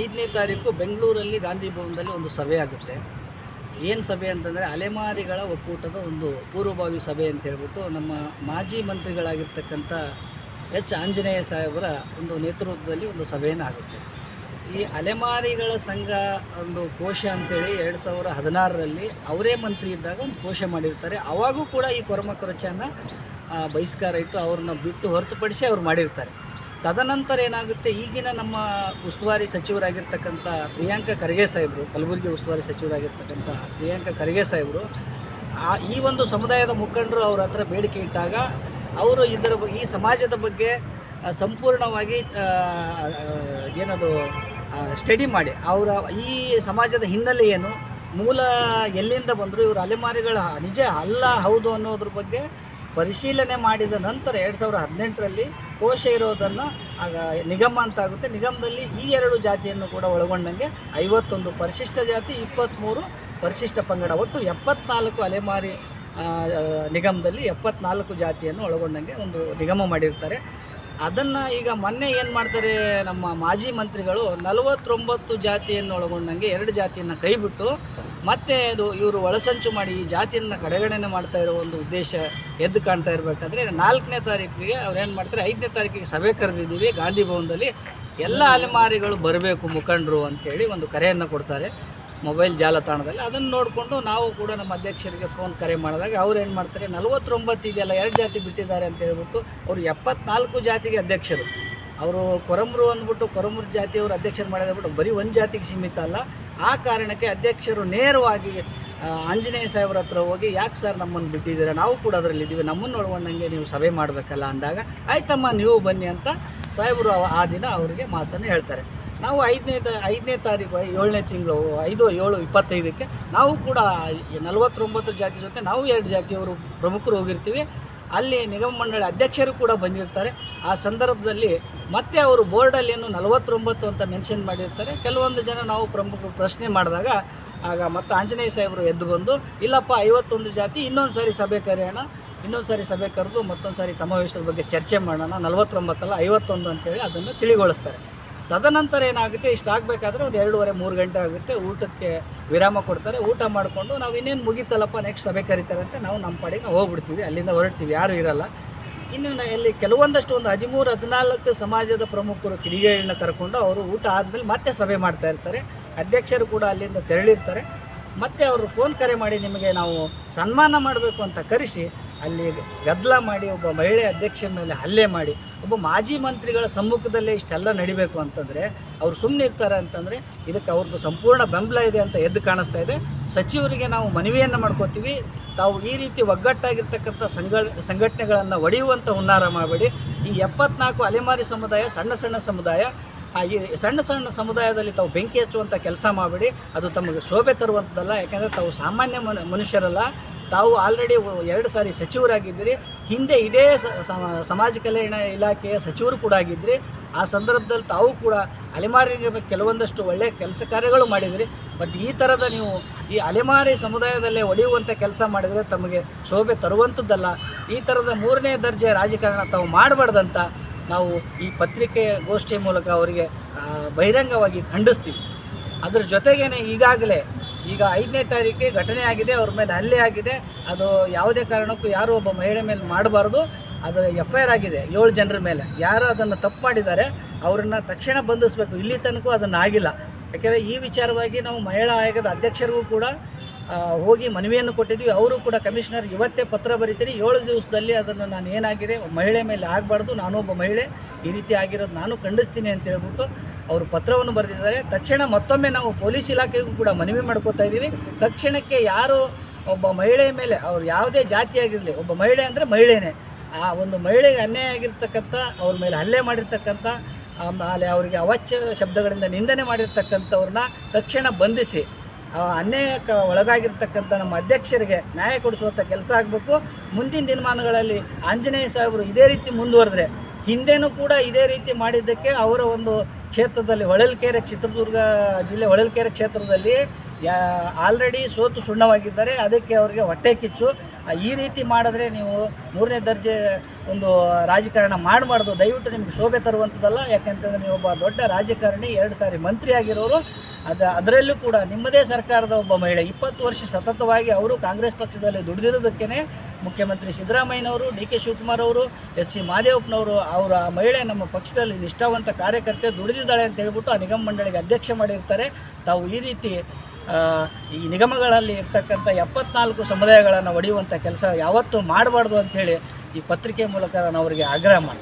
ಐದನೇ ತಾರೀಕು ಬೆಂಗಳೂರಲ್ಲಿ ಗಾಂಧಿ ಭವನದಲ್ಲಿ ಒಂದು ಸಭೆ ಆಗುತ್ತೆ. ಏನು ಸಭೆ ಅಂತಂದರೆ ಅಲೆಮಾರಿಗಳ ಒಕ್ಕೂಟದ ಒಂದು ಪೂರ್ವಭಾವಿ ಸಭೆ ಅಂತ ಹೇಳ್ಬಿಟ್ಟು ನಮ್ಮ ಮಾಜಿ ಮಂತ್ರಿಗಳಾಗಿರ್ತಕ್ಕಂಥ ಎಚ್. ಆಂಜನೇಯ ಸಾಹೇಬರ ಒಂದು ನೇತೃತ್ವದಲ್ಲಿ ಒಂದು ಸಭೆಯನ್ನು ಆಗುತ್ತೆ. ಈ ಅಲೆಮಾರಿಗಳ ಸಂಘ ಒಂದು ಕೋಶ ಅಂತೇಳಿ ಎರಡು ಸಾವಿರ ಹದಿನಾರರಲ್ಲಿ ಅವರೇ ಮಂತ್ರಿ ಇದ್ದಾಗ ಒಂದು ಕೋಶ ಮಾಡಿರ್ತಾರೆ. ಅವಾಗೂ ಕೂಡ ಈ ಕೊರಮ ಕೊರಚನ್ನು ಬಹಿಷ್ಕಾರ ಇಟ್ಟು ಅವ್ರನ್ನ ಬಿಟ್ಟು ಹೊರತುಪಡಿಸಿ ಅವ್ರು ಮಾಡಿರ್ತಾರೆ. ತದನಂತರ ಏನಾಗುತ್ತೆ, ಈಗಿನ ನಮ್ಮ ಉಸ್ತುವಾರಿ ಸಚಿವರಾಗಿರ್ತಕ್ಕಂಥ ಪ್ರಿಯಾಂಕ ಖರ್ಗೆ ಸಾಹೇಬರು, ಕಲಬುರಗಿ ಉಸ್ತುವಾರಿ ಸಚಿವರಾಗಿರ್ತಕ್ಕಂಥ ಪ್ರಿಯಾಂಕ ಖರ್ಗೆ ಸಾಹೇಬರು, ಆ, ಈ ಒಂದು ಸಮುದಾಯದ ಮುಖಂಡರು ಅವ್ರ ಹತ್ರ ಬೇಡಿಕೆ ಇಟ್ಟಾಗ ಅವರು ಇದರ ಈ ಸಮಾಜದ ಬಗ್ಗೆ ಸಂಪೂರ್ಣವಾಗಿ ಏನದು ಸ್ಟಡಿ ಮಾಡಿ. ಅವರ, ಈ ಸಮಾಜದ ಹಿನ್ನೆಲೆ ಏನು? ಮೂಲ ಎಲ್ಲಿಂದ ಬಂದರು ಇವರು ಅಲೆಮಾರಿಗಳ ನಿಜ ಅಲ್ಲ ಹೌದು ಅನ್ನೋದ್ರ ಬಗ್ಗೆ ಪರಿಶೀಲನೆ ಮಾಡಿದ ನಂತರ ಎರಡು ಸಾವಿರದ ಹದಿನೆಂಟರಲ್ಲಿ ಕೋಶ ಇರೋದನ್ನು ಆಗ ನಿಗಮ ಅಂತ ಆಗುತ್ತೆ. ನಿಗಮದಲ್ಲಿ ಈ ಎರಡು ಜಾತಿಯನ್ನು ಕೂಡ ಒಳಗೊಂಡಂಗೆ ಐವತ್ತೊಂದು ಪರಿಶಿಷ್ಟ ಜಾತಿ ಇಪ್ಪತ್ತ್ಮೂರು ಪರಿಶಿಷ್ಟ ಪಂಗಡ. ಒಟ್ಟು ಎಪ್ಪತ್ನಾಲ್ಕು ಅಲೆಮಾರಿ ನಿಗಮದಲ್ಲಿ ಎಪ್ಪತ್ನಾಲ್ಕು ಜಾತಿಯನ್ನು ಒಳಗೊಂಡಂಗೆ ಒಂದು ನಿಗಮ ಮಾಡಿರ್ತಾರೆ. ಅದನ್ನು ಈಗ ಮೊನ್ನೆ ಏನು ಮಾಡ್ತಾರೆ ನಮ್ಮ ಮಾಜಿ ಮಂತ್ರಿಗಳು ನಲವತ್ತೊಂಬತ್ತು ಜಾತಿಯನ್ನು ಒಳಗೊಂಡಂಗೆ ಎರಡು ಜಾತಿಯನ್ನು ಕೈಬಿಟ್ಟು ಮತ್ತೆ ಅದು ಇವರು ಒಳಸಂಚು ಮಾಡಿ ಈ ಜಾತಿಯನ್ನು ಕಡೆಗಣನೆ ಮಾಡ್ತಾ ಇರೋ ಒಂದು ಉದ್ದೇಶ ಎದ್ದು ಕಾಣ್ತಾ ಇರಬೇಕಾದ್ರೆ ನಾಲ್ಕನೇ ತಾರೀಕಿಗೆ ಅವ್ರು ಏನು ಮಾಡ್ತಾರೆ, ಐದನೇ ತಾರೀಕಿಗೆ ಸಭೆ ಕರೆದಿದ್ದೀವಿ ಗಾಂಧಿ ಭವನದಲ್ಲಿ. ಎಲ್ಲ ಅಲೆಮಾರಿಗಳು ಬರಬೇಕು ಮುಖಂಡರು ಅಂತೇಳಿ ಒಂದು ಕರೆಯನ್ನು ಕೊಡ್ತಾರೆ. ಮೊಬೈಲ್ ಜಾಲತಾಣದಲ್ಲಿ, ಅದನ್ನು ನೋಡಿಕೊಂಡು ನಾವು ಕೂಡ ನಮ್ಮ ಅಧ್ಯಕ್ಷರಿಗೆ ಫೋನ್ ಕರೆ ಮಾಡಿದಾಗ ಅವ್ರು ಏನು ಮಾಡ್ತಾರೆ, ನಲವತ್ತೊಂಬತ್ತು ಇದೆಯಲ್ಲ, ಎರಡು ಜಾತಿ ಬಿಟ್ಟಿದ್ದಾರೆ ಅಂತ ಹೇಳ್ಬಿಟ್ಟು ಅವರು ಎಪ್ಪತ್ನಾಲ್ಕು ಜಾತಿಗೆ ಅಧ್ಯಕ್ಷರು. ಅವರು ಕೊರಮರು ಅಂದ್ಬಿಟ್ಟು ಕೊರಮರು ಜಾತಿಯವರು ಅಧ್ಯಕ್ಷರು ಮಾಡಿದ್ಬಿಟ್ಟು ಬರೀ ಒಂದು ಜಾತಿಗೆ ಸೀಮಿತ ಅಲ್ಲ, ಆ ಕಾರಣಕ್ಕೆ ಅಧ್ಯಕ್ಷರು ನೇರವಾಗಿ ಆಂಜನೇಯ ಸಾಹೇಬ್ರ ಹತ್ರ ಹೋಗಿ, ಯಾಕೆ ಸರ್ ನಮ್ಮನ್ನು ಬಿಟ್ಟಿದ್ದೀರಾ? ನಾವು ಕೂಡ ಅದರಲ್ಲಿ ಇದ್ದೀವಿ ನಮ್ಮನ್ನು ಒಳಗೊಂಡಂಗೆ ನೀವು ಸಭೆ ಮಾಡಬೇಕಲ್ಲ ಅಂದಾಗ, ಆಯ್ತಮ್ಮ ನೀವು ಬನ್ನಿ ಅಂತ ಸಾಹೇಬರು ಆ ದಿನ ಅವರಿಗೆ ಮಾತನ್ನು ಹೇಳ್ತಾರೆ. ನಾವು ಐದನೇ ಐದನೇ ತಾರೀಕು, ಏಳನೇ ತಿಂಗಳು, ಐದು, ಏಳು, ಇಪ್ಪತ್ತೈದಕ್ಕೆ ನಾವು ಕೂಡ ನಲವತ್ತೊಂಬತ್ತು ಜಾತಿ ಜೊತೆ ನಾವು ಎರಡು ಜಾತಿಯವರು ಪ್ರಮುಖರು ಹೋಗಿರ್ತೀವಿ. ಅಲ್ಲಿ ನಿಗಮ ಮಂಡಳಿ ಅಧ್ಯಕ್ಷರು ಕೂಡ ಬಂದಿರ್ತಾರೆ. ಆ ಸಂದರ್ಭದಲ್ಲಿ ಮತ್ತೆ ಅವರು ಬೋರ್ಡಲ್ಲಿ ಏನು ನಲವತ್ತೊಂಬತ್ತು ಅಂತ ಮೆನ್ಷನ್ ಮಾಡಿರ್ತಾರೆ. ಕೆಲವೊಂದು ಜನ ನಾವು ಪ್ರಮುಖರು ಪ್ರಶ್ನೆ ಮಾಡಿದಾಗ ಆಗ ಮತ್ತು ಆಂಜನೇಯ ಸಾಹೇಬರು ಎದ್ದು ಬಂದು, ಇಲ್ಲಪ್ಪ, ಐವತ್ತೊಂದು ಜಾತಿ, ಇನ್ನೊಂದು ಸಾರಿ ಸಭೆ ಕರೆಯೋಣ, ಇನ್ನೊಂದು ಸಾರಿ ಸಭೆ ಕರೆದು ಮತ್ತೊಂದು ಸಾರಿ ಸಮಾವೇಶದ ಬಗ್ಗೆ ಚರ್ಚೆ ಮಾಡೋಣ, ನಲವತ್ತೊಂಬತ್ತಲ್ಲ ಐವತ್ತೊಂದು ಅಂತೇಳಿ ಅದನ್ನು ತಿಳಿಗೊಳಿಸ್ತಾರೆ. ತದನಂತರ ಏನಾಗುತ್ತೆ? ಇಷ್ಟು ಆಗಬೇಕಾದ್ರೆ ಒಂದು ಎರಡೂವರೆ, ಮೂರು ಗಂಟೆ ಆಗುತ್ತೆ. ಊಟಕ್ಕೆ ವಿರಾಮ ಕೊಡ್ತಾರೆ. ಊಟ ಮಾಡಿಕೊಂಡು ನಾವು ಇನ್ನೇನು ಮುಗಿತಲ್ಲಪ್ಪ ನೆಕ್ಸ್ಟ್ ಸಭೆ ಕರೀತಾರೆ ಅಂತ ನಾವು ನಮ್ಮ ಪಾಡಿಗೆ ಹೋಗ್ಬಿಡ್ತೀವಿ. ಅಲ್ಲಿಂದ ಹೊರಡ್ತೀವಿ. ಯಾರೂ ಇರಲ್ಲ. ಇನ್ನು ಇಲ್ಲಿ ಕೆಲವೊಂದಷ್ಟು ಒಂದು ಹದಿಮೂರು, ಹದಿನಾಲ್ಕು ಸಮಾಜದ ಪ್ರಮುಖರು ಕಿಡಿಗೇಳನ್ನ ಕರ್ಕೊಂಡು ಅವರು ಊಟ ಆದಮೇಲೆ ಮತ್ತೆ ಸಭೆ ಮಾಡ್ತಾ ಇರ್ತಾರೆ. ಅಧ್ಯಕ್ಷರು ಕೂಡ ಅಲ್ಲಿಂದ ತೆರಳಿರ್ತಾರೆ. ಮತ್ತೆ ಅವರು ಫೋನ್ ಕರೆ ಮಾಡಿ ನಿಮಗೆ ನಾವು ಸನ್ಮಾನ ಮಾಡಬೇಕು ಅಂತ ಕರೆಸಿ ಅಲ್ಲಿ ಗದ್ದಲ ಮಾಡಿ ಒಬ್ಬ ಮಹಿಳೆ ಅಧ್ಯಕ್ಷ ಮೇಲೆ ಹಲ್ಲೆ ಮಾಡಿ, ಒಬ್ಬ ಮಾಜಿ ಮಂತ್ರಿಗಳ ಸಮ್ಮುಖದಲ್ಲೇ ಇಷ್ಟೆಲ್ಲ ನಡಿಬೇಕು ಅಂತಂದರೆ ಅವ್ರು ಸುಮ್ಮನೆ ಇರ್ತಾರೆ ಅಂತಂದರೆ ಇದಕ್ಕೆ ಅವ್ರದ್ದು ಸಂಪೂರ್ಣ ಬೆಂಬಲ ಇದೆ ಅಂತ ಎದ್ದು ಕಾಣಿಸ್ತಾ ಇದೆ. ಸಚಿವರಿಗೆ ನಾವು ಮನವಿಯನ್ನು ಮಾಡ್ಕೋತೀವಿ. ತಾವು ಈ ರೀತಿ ಒಗ್ಗಟ್ಟಾಗಿರ್ತಕ್ಕಂಥ ಸಂಘ, ಸಂಘಟನೆಗಳನ್ನು ಒಡೆಯುವಂಥ ಹುನ್ನಾರ ಮಾಡಬೇಡಿ. ಈ ಎಪ್ಪತ್ನಾಲ್ಕು ಅಲೆಮಾರಿ ಸಮುದಾಯ, ಸಣ್ಣ ಸಣ್ಣ ಸಮುದಾಯ ಈ ಸಣ್ಣ ಸಣ್ಣ ಸಮುದಾಯದಲ್ಲಿ ತಾವು ಬೆಂಕಿ ಹಚ್ಚುವಂಥ ಕೆಲಸ ಮಾಡಬೇಡಿ. ಅದು ತಮಗೆ ಶೋಭೆ ತರುವಂಥದ್ದಲ್ಲ. ಯಾಕೆಂದರೆ ತಾವು ಸಾಮಾನ್ಯ ಮನು, ಮನುಷ್ಯರಲ್ಲ. ತಾವು ಆಲ್ರೆಡಿ ಎರಡು ಸಾರಿ ಸಚಿವರಾಗಿದ್ದೀರಿ. ಹಿಂದೆ ಇದೇ ಸಮಾಜ ಕಲ್ಯಾಣ ಇಲಾಖೆಯ ಸಚಿವರು ಕೂಡ ಆಗಿದ್ರಿ. ಆ ಸಂದರ್ಭದಲ್ಲಿ ತಾವು ಕೂಡ ಅಲೆಮಾರಿಗೆ ಕೆಲವೊಂದಷ್ಟು ಒಳ್ಳೆಯ ಕೆಲಸ ಕಾರ್ಯಗಳು ಮಾಡಿದಿರಿ. ಬಟ್ ಈ ಥರದ ನೀವು ಈ ಅಲೆಮಾರಿ ಸಮುದಾಯದಲ್ಲೇ ಒಡೆಯುವಂಥ ಕೆಲಸ ಮಾಡಿದರೆ ತಮಗೆ ಶೋಭೆ ತರುವಂಥದ್ದಲ್ಲ ಈ ಥರದ ಮೂರನೇ ದರ್ಜೆ ರಾಜಕಾರಣ ತಾವು ಮಾಡಬಾರ್ದಂತ ನಾವು ಈ ಪತ್ರಿಕೆ ಗೋಷ್ಠಿ ಮೂಲಕ ಅವರಿಗೆ ಬಹಿರಂಗವಾಗಿ ಖಂಡಿಸ್ತೀವಿ. ಅದ್ರ ಜೊತೆಗೇನೆ ಈಗಾಗಲೇ ಈಗ ಐದನೇ ತಾರೀಕಿಗೆ ಘಟನೆ ಆಗಿದೆ, ಅವ್ರ ಮೇಲೆ ಹಲ್ಲೆ ಆಗಿದೆ. ಅದು ಯಾವುದೇ ಕಾರಣಕ್ಕೂ ಯಾರು ಒಬ್ಬ ಮಹಿಳೆ ಮೇಲೆ ಮಾಡಬಾರ್ದು. ಅದು ಎಫ್ ಐ ಆರ್ ಆಗಿದೆ, ಏಳು ಜನರ ಮೇಲೆ. ಯಾರು ಅದನ್ನು ತಪ್ಪು ಮಾಡಿದ್ದಾರೆ, ಅವರನ್ನು ತಕ್ಷಣ ಬಂಧಿಸಬೇಕು. ಇಲ್ಲಿ ತನಕ ಅದನ್ನು ಆಗಿಲ್ಲ ಯಾಕೆಂದರೆ ಈ ವಿಚಾರವಾಗಿ ನಾವು ಮಹಿಳಾ ಆಯೋಗದ ಅಧ್ಯಕ್ಷರಿಗೂ ಕೂಡ ಹೋಗಿ ಮನವಿಯನ್ನು ಕೊಟ್ಟಿದ್ವಿ. ಅವರು ಕೂಡ ಕಮಿಷನರ್, ಇವತ್ತೇ ಪತ್ರ ಬರೀತೀನಿ. ಏಳು ದಿವಸದಲ್ಲಿ ಅದನ್ನು ನಾನು ಏನಾಗಿದೆ ಮಹಿಳೆ ಮೇಲೆ ಆಗಬಾರ್ದು, ನಾನೊಬ್ಬ ಮಹಿಳೆ ಈ ರೀತಿ ಆಗಿರೋದು ನಾನು ಖಂಡಿಸ್ತೀನಿ ಅಂತ ಹೇಳ್ಬಿಟ್ಟು ಅವರು ಪತ್ರವನ್ನು ಬರೆದಿದ್ದಾರೆ. ತಕ್ಷಣ ಮತ್ತೊಮ್ಮೆ ನಾವು ಪೊಲೀಸ್ ಇಲಾಖೆಗೂ ಕೂಡ ಮನವಿ ಮಾಡ್ಕೋತಾ ಇದ್ದೀವಿ. ತಕ್ಷಣಕ್ಕೆ ಯಾರು ಒಬ್ಬ ಮಹಿಳೆಯ ಮೇಲೆ, ಅವ್ರು ಯಾವುದೇ ಜಾತಿಯಾಗಿರಲಿ, ಒಬ್ಬ ಮಹಿಳೆ ಅಂದರೆ ಮಹಿಳೆಯೇ ಆ ಒಂದು ಮಹಿಳೆಗೆ ಅನ್ಯಾಯ ಆಗಿರ್ತಕ್ಕಂಥ, ಅವ್ರ ಮೇಲೆ ಹಲ್ಲೆ ಮಾಡಿರ್ತಕ್ಕಂಥ, ಆಮೇಲೆ ಅವರಿಗೆ ಅವಚ್ಯ ಶಬ್ದಗಳಿಂದ ನಿಂದನೆ ಮಾಡಿರ್ತಕ್ಕಂಥವ್ರನ್ನ ತಕ್ಷಣ ಬಂಧಿಸಿ. ಅನ್ಯಾಯಕ್ಕೆ ಒಳಗಾಗಿರ್ತಕ್ಕಂಥ ನಮ್ಮ ಅಧ್ಯಕ್ಷರಿಗೆ ನ್ಯಾಯ ಕೊಡಿಸುವಂಥ ಕೆಲಸ ಆಗಬೇಕು. ಮುಂದಿನ ದಿನಮಾನಗಳಲ್ಲಿ ಆಂಜನೇಯ ಸಾಹೇಬರು ಇದೇ ರೀತಿ ಮುಂದುವರೆದ್ರೆ ಹಿಂದೆನೂ ಕೂಡ ಇದೇ ರೀತಿ ಮಾಡಿದ್ದಕ್ಕೆ ಅವರ ಒಂದು ಕ್ಷೇತ್ರದಲ್ಲಿ ಹೊಳಲ್ಕೆರೆ ಚಿತ್ರದುರ್ಗ ಜಿಲ್ಲೆ ಹೊಳಲ್ಕೆರೆ ಕ್ಷೇತ್ರದಲ್ಲಿ ಯಾ ಆಲ್ರೆಡಿ ಸೋತು ಸುಣ್ಣವಾಗಿದ್ದಾರೆ. ಅದಕ್ಕೆ ಅವರಿಗೆ ಹೊಟ್ಟೆ ಕಿಚ್ಚು. ಈ ರೀತಿ ಮಾಡಿದ್ರೆ ನೀವು ಮೂರನೇ ದರ್ಜೆ ಒಂದು ರಾಜಕಾರಣ ಮಾಡಬಾರ್ದು ದಯವಿಟ್ಟು ನಿಮಗೆ ಶೋಭೆ ತರುವಂಥದ್ದಲ್ಲ. ಯಾಕೆಂತಂದರೆ ನೀವು ಒಬ್ಬ ದೊಡ್ಡ ರಾಜಕಾರಣಿ, ಎರಡು ಸಾರಿ ಮಂತ್ರಿ ಆಗಿರೋರು. ಅದು ಅದರಲ್ಲೂ ಕೂಡ ನಿಮ್ಮದೇ ಸರ್ಕಾರದ ಒಬ್ಬ ಮಹಿಳೆ, ಇಪ್ಪತ್ತು ವರ್ಷ ಸತತವಾಗಿ ಅವರು ಕಾಂಗ್ರೆಸ್ ಪಕ್ಷದಲ್ಲಿ ದುಡಿದಿರೋದಕ್ಕೇ ಮುಖ್ಯಮಂತ್ರಿ ಸಿದ್ದರಾಮಯ್ಯನವರು, ಡಿ ಕೆ ಶಿವಕುಮಾರ್ ಅವರು, ಎಸ್ ಸಿ ಮಾದೇವಪ್ಪನವರು, ಅವರು ಆ ಮಹಿಳೆ ನಮ್ಮ ಪಕ್ಷದಲ್ಲಿ ನಿಷ್ಠಾವಂತ ಕಾರ್ಯಕರ್ತೆ ದುಡಿದಿದ್ದಾಳೆ ಅಂತ ಹೇಳ್ಬಿಟ್ಟು ಆ ನಿಗಮ ಮಂಡಳಿಗೆ ಅಧ್ಯಕ್ಷ ಮಾಡಿರ್ತಾರೆ. ತಾವು ಈ ರೀತಿ ಈ ನಿಗಮಗಳಲ್ಲಿ ಇರ್ತಕ್ಕಂಥ ಎಪ್ಪತ್ನಾಲ್ಕು ಸಮುದಾಯಗಳನ್ನು ಒಡೆಯುವಂಥ ಕೆಲಸ ಯಾವತ್ತೂ ಮಾಡಬಾರ್ದು ಅಂಥೇಳಿ ಈ ಪತ್ರಿಕೆ ಮೂಲಕ ನಾನು ಅವರಿಗೆ ಆಗ್ರಹ ಮಾಡ್ತೀನಿ.